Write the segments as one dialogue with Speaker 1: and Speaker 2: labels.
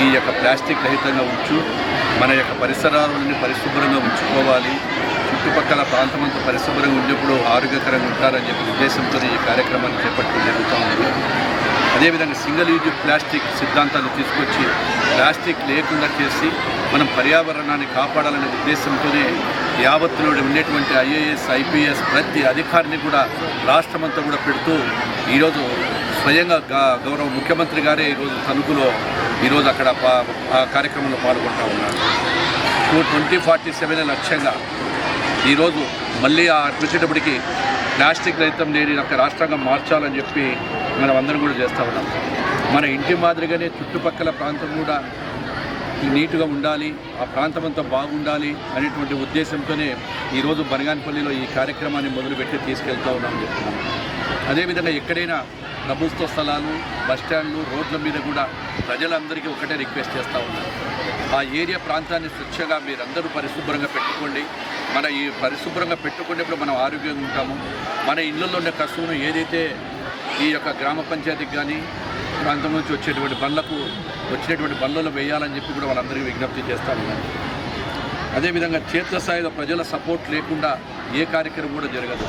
Speaker 1: ఈ యొక్క ప్లాస్టిక్ రహితంగా ఉంచు మన యొక్క పరిసరాలని పరిశుభ్రంగా ఉంచుకోవాలి. చుట్టుపక్కల ప్రాంతం అంతా పరిశుభ్రంగా ఉండేప్పుడు ఆరోగ్యకరంగా ఉంటారని చెప్పి ఉద్దేశంతో ఈ కార్యక్రమాన్ని చేపట్టడం జరుగుతూ ఉంది. అదేవిధంగా సింగిల్ యూజ్ ప్లాస్టిక్ సిద్ధాంతాన్ని తీసుకొచ్చి ప్లాస్టిక్ లేకుండా చేసి మనం పర్యావరణాన్ని కాపాడాలనే ఉద్దేశంతోనే యావత్తులో ఉండేటువంటి ఐఏఎస్ ఐపీఎస్ ప్రతి అధికారిని కూడా రాష్ట్రమంతా కూడా పెడుతూ ఈరోజు స్వయంగా గౌరవ ముఖ్యమంత్రి గారే ఈరోజు తణుకులో ఈరోజు అక్కడ ఆ కార్యక్రమంలో పాల్గొంటూ ఉన్నారు టూ ట్వంటీ ఫార్టీ సెవెన్ లక్ష్యంగా ఈరోజు మళ్ళీ ఆ వచ్చేటప్పటికి ప్లాస్టిక్ రహితం లేని ఒక రాష్ట్రంగా మార్చాలని చెప్పి మనం అందరం కూడా చేస్తూ ఉన్నాం. మన ఇంటి మాదిరిగానే చుట్టుపక్కల ప్రాంతం కూడా నీట్గా ఉండాలి ఆ ప్రాంతం అంతా బాగుండాలి అనేటువంటి ఉద్దేశంతోనే ఈరోజు బనగానపల్లిలో ఈ కార్యక్రమాన్ని మొదలుపెట్టి తీసుకెళ్తూ ఉన్నామని చెప్తున్నాం. అదేవిధంగా ఎక్కడైనా ప్రభుత్వ స్థలాలు బస్టాండ్లు రోడ్ల మీద కూడా ప్రజలందరికీ ఒకటే రిక్వెస్ట్ చేస్తూ ఉన్నారు ఆ ఏరియా ప్రాంతాన్ని స్వచ్ఛంగా మీరందరూ పరిశుభ్రంగా పెట్టుకోండి. మన ఈ పరిశుభ్రంగా పెట్టుకునేప్పుడు మనం ఆరోగ్యంగా ఉంటాము. మన ఇళ్ళల్లో ఉన్న కసువును ఏదైతే ఈ యొక్క గ్రామ పంచాయతీకి కానీ ప్రాంతం నుంచి వచ్చేటువంటి బండ్లకు వచ్చినటువంటి బండ్లలో వేయాలని చెప్పి కూడా వాళ్ళందరికీ విజ్ఞప్తి చేస్తూ ఉన్నాను. అదేవిధంగా క్షేత్రస్థాయిలో ప్రజల సపోర్ట్ లేకుండా ఏ కార్యక్రమం కూడా జరగదు.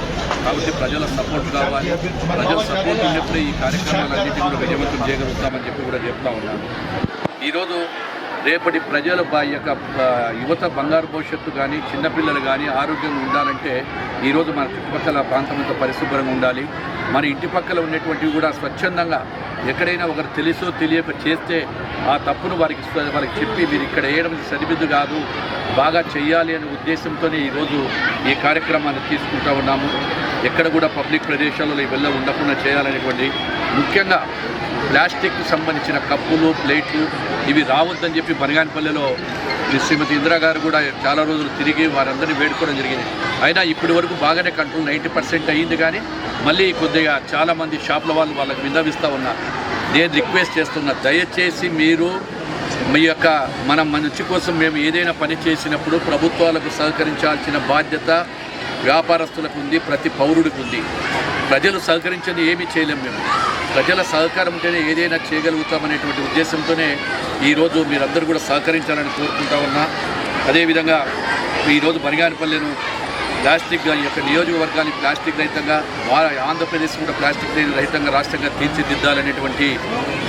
Speaker 1: కాబట్టి ప్రజల సపోర్ట్ కావాలి. ప్రజల సపోర్ట్ ఉన్నప్పుడే ఈ కార్యక్రమాలన్నింటినీ కూడా విజయవంతం చేయగలుగుతామని చెప్పి కూడా చెప్తా ఉన్నాను. ఈరోజు రేపటి ప్రజల యొక్క యువత బంగారు భవిష్యత్తు కానీ చిన్నపిల్లలు కానీ ఆరోగ్యంగా ఉండాలంటే ఈరోజు మన చుట్టుపక్కల ప్రాంతం అంతా పరిశుభ్రంగా ఉండాలి. మన ఇంటి పక్కల ఉన్నటువంటివి కూడా స్వచ్ఛందంగా ఎక్కడైనా ఒకరు తెలుసో తెలియక చేస్తే ఆ తప్పును వారికి వారికి చెప్పి మీరు ఇక్కడ వేయడం సరిబిద్దు కాదు బాగా చేయాలి అనే ఉద్దేశంతోనే ఈరోజు ఈ కార్యక్రమాన్ని తీసుకుంటా ఉన్నాము. ఎక్కడ కూడా పబ్లిక్ ప్రదేశాలలో వెళ్ళ ఉండకుండా చేయాలనేటువంటి ముఖ్యంగా ప్లాస్టిక్ సంబంధించిన కప్పులు ప్లేట్లు ఇవి రావద్దని చెప్పి బనగానపల్లిలో శ్రీమతి ఇందిరా గారు కూడా చాలా రోజులు తిరిగి వారందరినీ వేడుకోవడం జరిగింది. అయినా ఇప్పటి వరకు బాగానే కంట్రోల్ నైంటీ పర్సెంట్ అయ్యింది కానీ మళ్ళీ కొద్దిగా చాలామంది షాపుల వాళ్ళు వాళ్ళకి విన్నవిస్తూ ఉన్నారు నేను రిక్వెస్ట్ చేస్తున్నా దయచేసి మీరు మీ యొక్క మన మంచి కోసం మేము ఏదైనా పని చేసినప్పుడు ప్రభుత్వాలకు సహకరించాల్సిన బాధ్యత వ్యాపారస్తులకు ఉంది ప్రతి పౌరుడికి ఉంది. ప్రజలు సహకరించని ఏమీ చేయలేము మేము. ప్రజల సహకారం ఉంటేనే ఏదైనా చేయగలుగుతామనేటువంటి ఉద్దేశంతోనే ఈరోజు మీరందరూ కూడా సహకరించాలని కోరుకుంటా ఉన్నా. అదేవిధంగా ఈరోజు బనిగానిపల్లెను ప్లాస్టిక్ ఈ యొక్క నియోజకవర్గాన్ని ప్లాస్టిక్ రహితంగా ఆంధ్రప్రదేశ్ కూడా ప్లాస్టిక్ రహితంగా రాష్ట్రంగా తీర్చిదిద్దాలనేటువంటి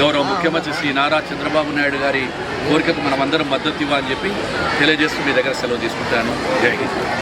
Speaker 1: గౌరవ ముఖ్యమంత్రి శ్రీ నారా చంద్రబాబు నాయుడు గారి కోరికకు మనం అందరం మద్దతు ఇవ్వాలని చెప్పి తెలియజేస్తూ మీ దగ్గర సెలవు తీసుకుంటాను. జై